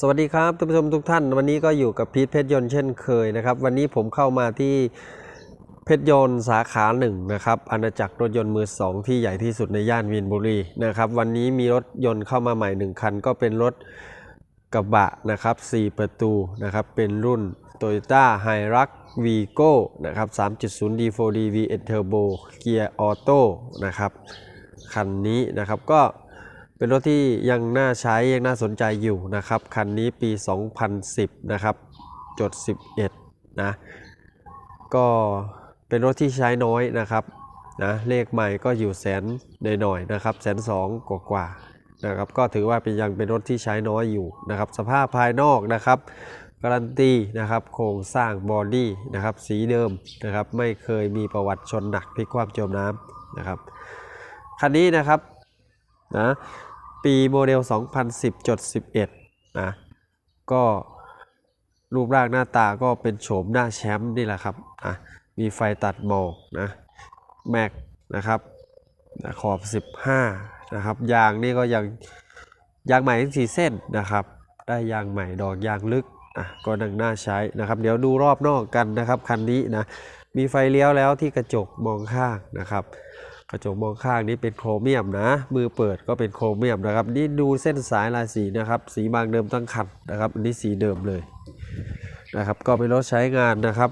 สวัสดีครับท่านผู้ชมทุกท่าน วันนี้ก็อยู่กับพีทเพชรยนต์เช่นเคยนะครับ วันนี้ผมเข้ามาที่เพชรยนต์สาขาหนึ่งนะครับอาณาจักรรถยนต์มือสองที่ใหญ่ที่สุดในย่านมีนบุรีนะครับ วันนี้มีรถยนต์เข้ามาใหม่หนึ่งคัน ก็เป็นรถกระบะนะครับ 4 ประตูนะครับ เป็นรุ่น Toyota Hilux Vigo นะครับ 3.0 D4D V8 Turbo เกียร์ออโต้นะครับ คันนี้นะครับก็ เป็นรถที่ยังน่าใช้ยังน่าสนใจอยู่นะครับ คันนี้ปี 2010 นะครับ จด 11 นะ ก็เป็นรถที่ใช้น้อยนะครับนะเลขใหม่ก็อยู่แสนหน่อยๆนะครับแสนสองกว่าๆนะครับก็ถือว่าเป็นยังเป็นรถที่ใช้น้อยอยู่นะครับ สภาพภายนอกนะครับการันตีนะครับโครงสร้างบอดี้นะครับสีเดิมนะครับไม่เคยมีประวัติชนหนักพลิกความจมน้ำนะครับคันนี้นะครับนะ ปีโมเดล 2010จด11นะก็รูปร่างหน้าตาก็เป็นโฉมหน้าแชมป์นี่แหละครับอะมีไฟตัดหมอกนะแม็กนะครับขอบ 15นะครับยางนี่ก็ยังยางใหม่ทั้งสี่เส้นนะครับ ได้ยางใหม่ดอกยางลึกอะก็นังน่าใช้นะครับ เดี๋ยวดูรอบนอกกันนะครับคันนี้นะมีไฟเลี้ยวแล้วที่กระจกมองข้างนะครับ กระจกมองข้างนี้เป็นโครเมียมนะ มือเปิดก็เป็นโครเมียมนะครับ นี่ดูเส้นสายลายสีนะครับ สีบางเดิมทั้งคันนะครับ อันนี้สีเดิมเลยนะครับ ก็เป็นรถใช้งานนะครับ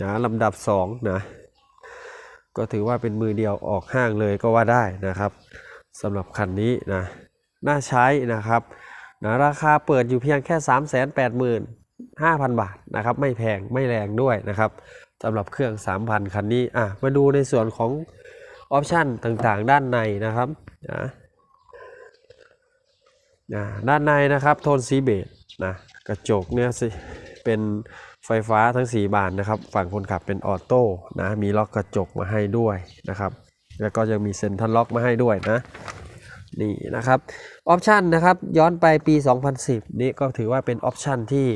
นะลำดับ2นะก็ถือว่าเป็นมือเดียวออกห้างเลยก็ว่าได้นะครับสำหรับคันนี้นะน่าใช้นะครับนะราคาเปิดอยู่เพียงแค่ 3 8 5 0 0 0 บาทนะครับ ไม่แพงไม่แรงด้วยนะครับสำหรับเครื่อง 3,000 คันนี้อะมาดูในส่วนของ ออปชันต่างๆ ด้านในนะครับนะนะด้านในนะครับโทนสีเบจนะกระจกเนี่ยสิเป็นไฟฟ้าทั้ง 4 บานนะครับ ฝั่งคนขับเป็นออโต้นะมีล็อกกระจกมาให้ด้วยนะครับ แล้วก็ยังมีเซ็นทรัลล็อกมาให้ด้วยนะนี่นะครับออปชันนะครับย้อนไปปี 2010 นี่ก็ถือว่าเป็นออปชันที่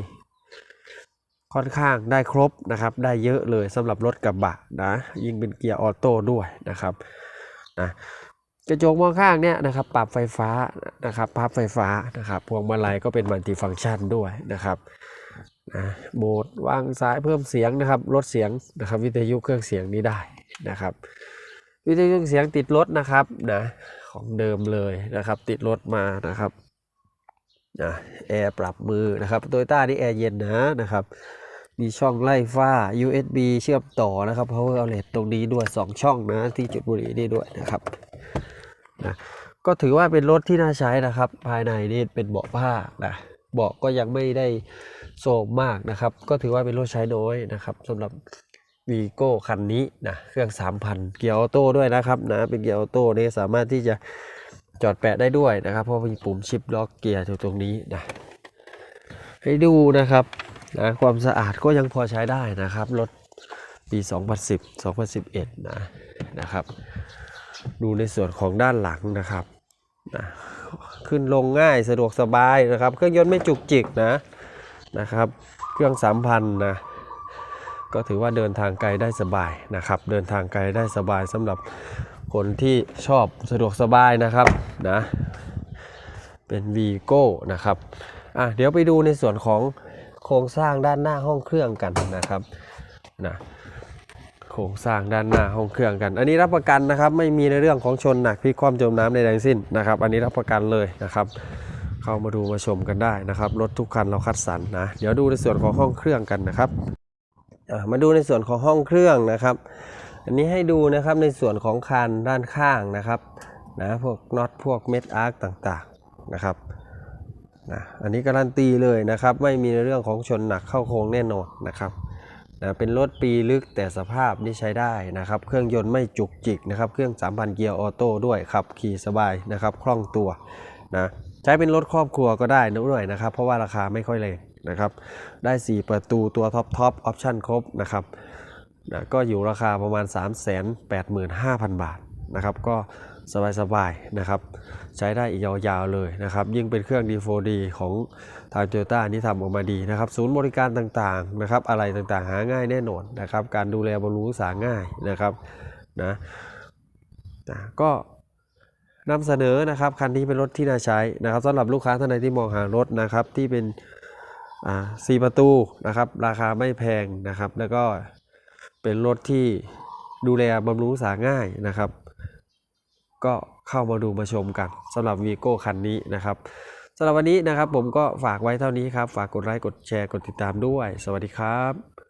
ค่อนข้างได้ครบนะครับ ได้เยอะเลยสำหรับรถกระบะนะยิ่งเป็นเกียร์ออโต้ด้วยนะครับนะกระจกมองข้างเนี่ยนะครับปรับไฟฟ้านะครับพับไฟฟ้านะครับพวงมาลัยก็เป็นมัลติฟังก์ชันด้วยนะครับนะโหมดวางซ้ายเพิ่มเสียงนะครับลดเสียงนะครับ วิทยุเครื่องเสียงนี้ได้นะครับ วิทยุเครื่องเสียงติดรถนะครับนะของเดิมเลยนะครับ ติดรถมานะครับนะแอร์ปรับมือนะครับโตโยต้านี่แอร์เย็นนะนะครับ มีช่องไล่ฟ้า USB เชื่อมต่อนะครับ power outlet ตรงนี้ด้วย 2 ช่องนะที่จุดบุหรี่นี่ด้วยนะครับนะก็ถือว่าเป็นรถที่น่าใช้นะครับ ภายในนี่เป็นเบาะผ้านะเบาะก็ยังไม่ได้โซมมากนะครับ ก็ถือว่าเป็นรถใช้น้อยนะครับสำหรับวีโก้คันนี้นะเครื่อง 3,000 เกียร์ออโต้ด้วยนะครับนะเป็นเกียร์ออโต้นี่สามารถที่จะจอดแปะได้ด้วยนะครับ เพราะมีปุ่มชิปล็อกเกียร์อยู่ตรงนี้นะให้ดูนะครับ นะความสะอาดก็ยังพอใช้ได้นะครับ รถปี 2010 2011 นะนะครับ ดูในส่วนของด้านหลังนะครับนะขึ้นลงง่ายสะดวกสบายนะครับ เครื่องยนต์ไม่จุกจิกนะนะครับ เครื่อง3,000นะก็ถือว่าเดินทางไกลได้สบายนะครับ เดินทางไกลได้สบายสำหรับคนที่ชอบสะดวกสบายนะครับนะเป็นวีโก้นะครับอะเดี๋ยวไปดูในส่วนของ โครงสร้างด้านหน้าห้องเครื่องกันนะครับนะโครงสร้างด้านหน้าห้องเครื่องกัน อันนี้รับประกันนะครับ ไม่มีในเรื่องของชนหนักพลิกความจมน้ำใดทั้สิ้นนะครับ อันนี้รับประกันเลยนะครับ เข้ามาดูมาชมกันได้นะครับ รถทุกคันเราคัดสรรนะ เดี๋ยวดูในส่วนของห้องเครื่องกันนะครับมาดูในส่วนของห้องเครื่องนะครับ อันนี้ให้ดูนะครับในส่วนของคานด้านข้างนะครับนะพวกน็อตพวกเม็ดอาร์คต่างๆนะครับ นะอันนี้การันตีเลยนะครับ ไม่มีในเรื่องของชนหนักเข้าโค้งแน่นอนนะครับนะเป็นรถปีลึกแต่สภาพนี่ใช้ได้นะครับ เครื่องยนต์ไม่จุกจิกนะครับ เครื่อง 3,000 เกียร์ออโต้ด้วยขับขี่สบายนะครับ คล่องตัวนะใช้เป็นรถครอบครัวก็ได้ด้วยนะครับ เพราะว่าราคาไม่ค่อยแรงนะครับ ได้ 4 ประตูตัวท็อปท็อปออปชั่นครบนะครับนะก็อยู่ราคาประมาณ 385,000 บาทนะครับ ก็ สบายๆนะครับ ใช้ได้อีกยาวๆเลยนะครับ ยิ่งเป็นเครื่อง D4D ของทาง Toyota นี่ทำออกมาดีนะครับ ศูนย์บริการต่างๆนะครับอะไรต่างๆ หาง่ายแน่นอนนะครับ การดูแลบำรุงรักษาง่ายนะครับนะนะก็นำเสนอนะครับคันนี้เป็นรถที่น่าใช้นะครับสำหรับลูกค้าท่านใดที่มองหารถนะครับที่เป็นสี่ประตูนะครับราคาไม่แพงนะครับ แล้วก็เป็นรถที่ดูแลบำรุงรักษาง่ายนะครับ ก็เข้ามาดูมาชมกันสำหรับวีโก้คันนี้นะครับสำหรับวันนี้นะครับผมก็ฝากไว้เท่านี้ครับ ฝากกดไลค์กดแชร์กดติดตามด้วย สวัสดีครับ